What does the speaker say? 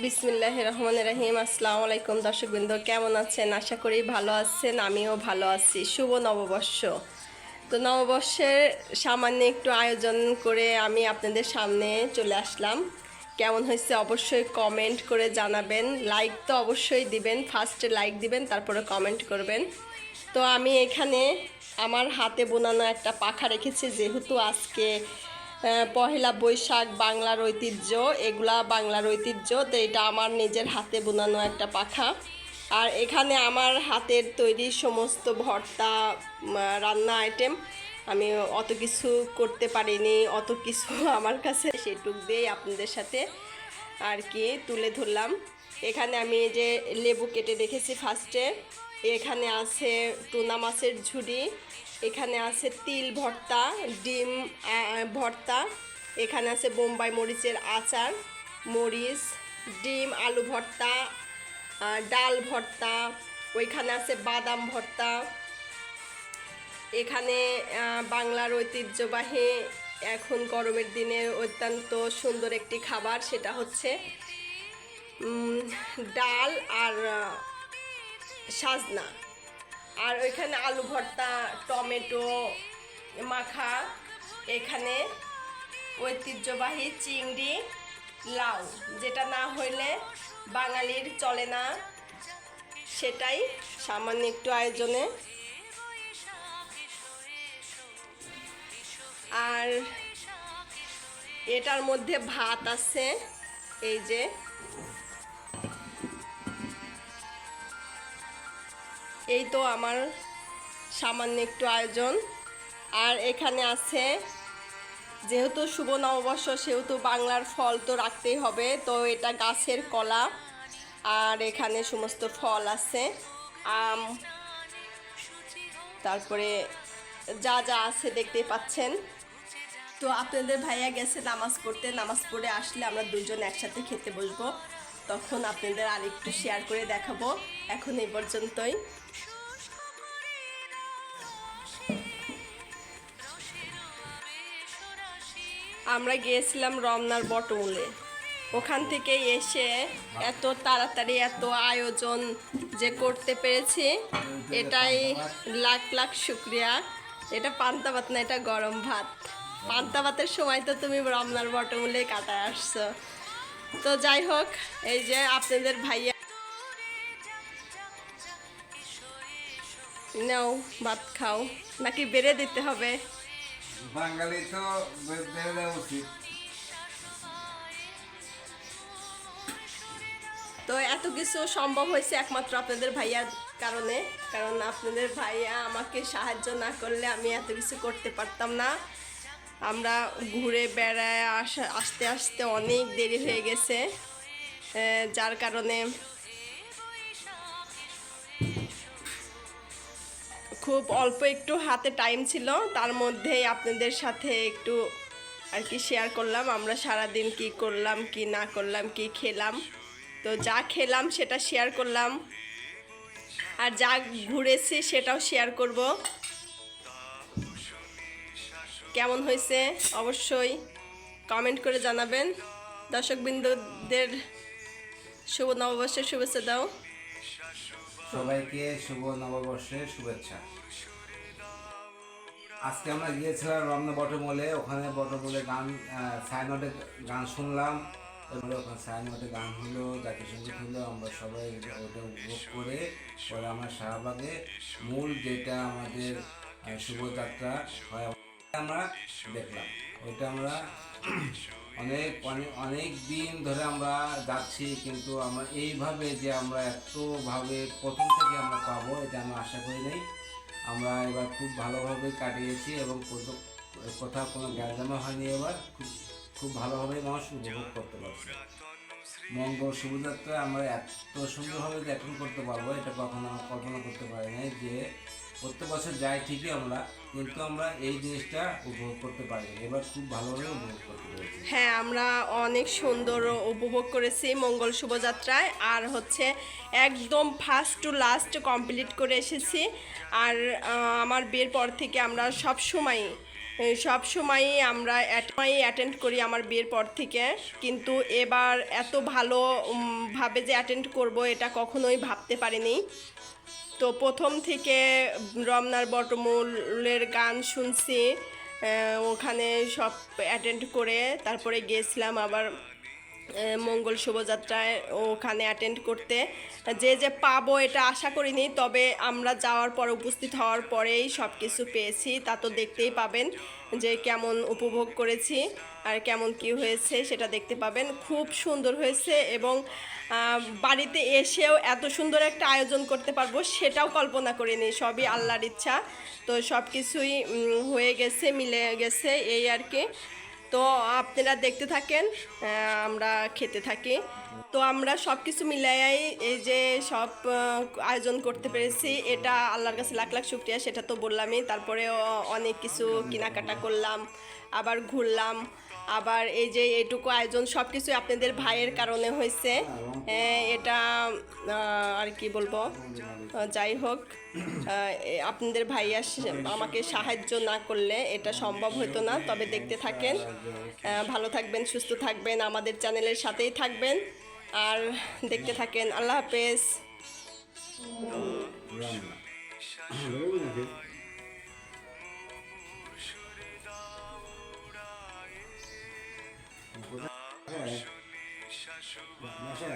বিসমিল্লাহ রহমান রাহিম আসসালামু আলাইকুম দর্শকবৃন্দ, কেমন আছেন? আশা করি ভালো আছেন, আমিও ভালো আছি। শুভ নববর্ষ। তো নববর্ষের সামান্য একটু আয়োজন করে আমি আপনাদের সামনে চলে আসলাম। কেমন হয়েছে অবশ্যই কমেন্ট করে জানাবেন। লাইক তো অবশ্যই দিবেন ফার্স্টে লাইক দিবেন, তারপরে কমেন্ট করবেন। তো আমি এখানে আমার হাতে বোনানো একটা পাখা রেখেছি, যেহেতু আজকে পহেলা বৈশাখ, বাংলার ঐতিহ্য, এগুলা বাংলার ঐতিহ্য, তো এটা আমার নিজের হাতে বোনানো একটা পাখা। আর এখানে আমার হাতের তৈরি সমস্ত ভর্তা রান্না আইটেম আমি অত কিছু করতে পারিনি, অত কিছু আমার কাছে সেটুক দিয়েই আপনাদের সাথে আর কি তুলে ধরলাম। এখানে আমি যে লেবু কেটে রেখেছি ফার্স্টে এখানে আছে টুনা মাছের ঝুড়ি, এখানে আছে তিল ভর্তা, ডিম ভর্তা, এখানে আছে বোম্বাই মরিচের আচার, মরিচ, ডিম, আলু ভর্তা ডাল ভর্তা, ওইখানে আছে বাদাম ভর্তা, এখানে বাংলার ঐতিহ্যবাহী এখন গরমের দিনে অত্যন্ত সুন্দর একটি খাবার, সেটা হচ্ছে ডাল আর সাজনা। আর ওইখানে আলু ভর্তা, টমেটো, মাখা, এখানে ঐতিহ্যবাহী চিংড়ি, লাউ। যেটা না হইলে বাঙালির চলে না। সেটাই সামান্য একটু আয়োজনে। আর এটার মধ্যে ভাত আছে, এই যে এই তো আমার সামান্য একটু আয়োজন। আর এখানে আছে, যেহেতু শুভ নববর্ষ, সেহেতু বাংলার ফল তো রাখতেই হবে, তো এটা গাছের কলা। আর এখানে সমস্ত ফল আছে, আম, তারপরে যা যা আছে দেখতে পাচ্ছেন। তো আপনাদের ভাইয়া গেছে নামাজ পড়তে, নামাজ পড়ে আসলে আমরা দুজন একসাথে খেতে বসবো। তখন আপনাদের আরেকটু শেয়ার করে দেখাবো, এখন এই পর্যন্তই। আমরা গিয়েছিলাম রমনার বটমূলে। ওখান থেকে এসে এত তাড়াতাড়ি এত আয়োজন যে করতে পেরেছি, এটাই লাখ লাখ শুক্রিয়া। এটা পান্তা ভাত না, এটা গরম ভাত। পান্তা ভাতের সময় তো তুমি রমনার বটমূলে কাটায় আসছো। তো যাই হোক এই যে আপনাদের ভাইয়া নাও ভাত খাও। নাকি বেড়ে দিতে হবে? বাঙালি তো বেড়ে দেওয়া উচিত। তো এত কিছু সম্ভব হয়েছে একমাত্র আপনাদের ভাইয়ার কারণে। কারণ আপনাদের ভাইয়া আমাকে সাহায্য না করলে আমি এত কিছু করতে পারতাম না। আমরা ঘুরে বেড়ায় আসা আসতে আসতে অনেক দেরি হয়ে গেছে যার কারণে খুব অল্প একটু হাতে টাইম ছিল। তার মধ্যেই আপনাদের সাথে একটু আর কি শেয়ার করলাম, আমরা সারাদিন কি করলাম, কি না করলাম, কি খেলাম। তো যা খেলাম সেটা শেয়ার করলাম। আর যা ঘুরেছি সেটাও শেয়ার করব। কেমন হয়েছে অবশ্যই কমেন্ট করে জানাবেন। দর্শকবৃন্দদের শুভ নববর্ষের শুভেচ্ছা দাও। সবাইকে শুভ নববর্ষের শুভেচ্ছা। আজকে আমরা গিয়েছিলাম রমনা বটমলে ওখানে বটমলে গান সাইনটে গান শুনলাম। তারপরে ওখানে সাইনটে গান হলো, জাতীয় সংগীত হলো, আমরা সবাই ওটা উপভোগ করে পরে আমরা শাহবাগে মূল যেটা আমাদের শুভযাত্রা হয় আমরা দেখলাম। ওইটা আমরা অনেক অনেক অনেক দিন ধরে আমরা যাচ্ছি, কিন্তু আমরা এইভাবে যে আমরা এতভাবে প্রথম থেকে আমরা পাবো, এটা আমরা আশা করি নাই। আমরা এবার খুব ভালোভাবে কাটিয়েছি এবং কোথাও- কোনো গ্যারজামা হয়নি এবার। খুব খুব ভালোভাবে মানুষ উপভোগ করতে পারছে। মঙ্গল শুভযাত্রা আমরা এত সুন্দরভাবে যে এখন করতে পারব, এটা কখনো কল্পনা করতে পারি নাই যে প্রত্যেক বছর যাই ঠিকই আমরা, কিন্তু আমরা এই জিনিসটা উপভোগ করতে পারি এবার খুব ভালোভাবে উপভোগ করতে পেরেছি। হ্যাঁ আমরা অনেক সুন্দর উপভোগ করেছি মঙ্গল শোভাযাত্রায়, আর হচ্ছে একদম ফার্স্ট টু লাস্ট কমপ্লিট করে এসেছি। আর আমার বিয়ের পর থেকে আমরা সব সময় সব সময়ই আমরা সময়ই অ্যাটেন্ড করি আমার বিয়ের পর থেকে। কিন্তু এবার এত ভালো ভাবে যে অ্যাটেন্ড করব এটা কখনোই ভাবতে পারিনি। তো প্রথম থেকে রমনার বটমূলের গান শুনছি ওখানে সব অ্যাটেন্ড করে তারপরে গেছিলাম আবার মঙ্গল শোভাযাত্রায় ওখানে অ্যাটেন্ড করতে। যে যে পাবো এটা আশা করিনি, তবে আমরা যাওয়ার পর, উপস্থিত হওয়ার পরেই সব কিছু পেয়েছি, তা তো দেখতেই পাবেন যে কেমন উপভোগ করেছি আর কেমন কি হয়েছে সেটা দেখতে পাবেন। খুব সুন্দর হয়েছে এবং বাড়িতে এসেও এত সুন্দর একটা আয়োজন করতে পারব সেটাও কল্পনা করিনি, সবই আল্লাহর ইচ্ছা। তো সব কিছুই হয়ে গেছে, মিলে গেছে, এই আর কি। তো আপনারা দেখতে থাকেন আমরা খেতে থাকি। তো আমরা সব কিছু মিলাইয়াই এই যে সব আয়োজন করতে পেরেছি। এটা আল্লাহর কাছে লাখ লাখ শুক্রিয়া, সেটা তো বললামই। তারপরে অনেক কিছু কেনাকাটা করলাম, আবার ঘুরলাম। আবার এই যে এটুকু আয়োজন সব কিছু আপনাদের ভাইয়ের কারণে হয়েছে। এটা আর কি বলব? যাই হোক আপনাদের ভাইয়া আমাকে সাহায্য না করলে এটা সম্ভব হতো না, তবে দেখতে থাকেন। ভালো থাকবেন, সুস্থ থাকবেন, আমাদের চ্যানেলের সাথেই থাকবেন। আর দেখতে থাকেন, আল্লাহ হাফেজ। 那要说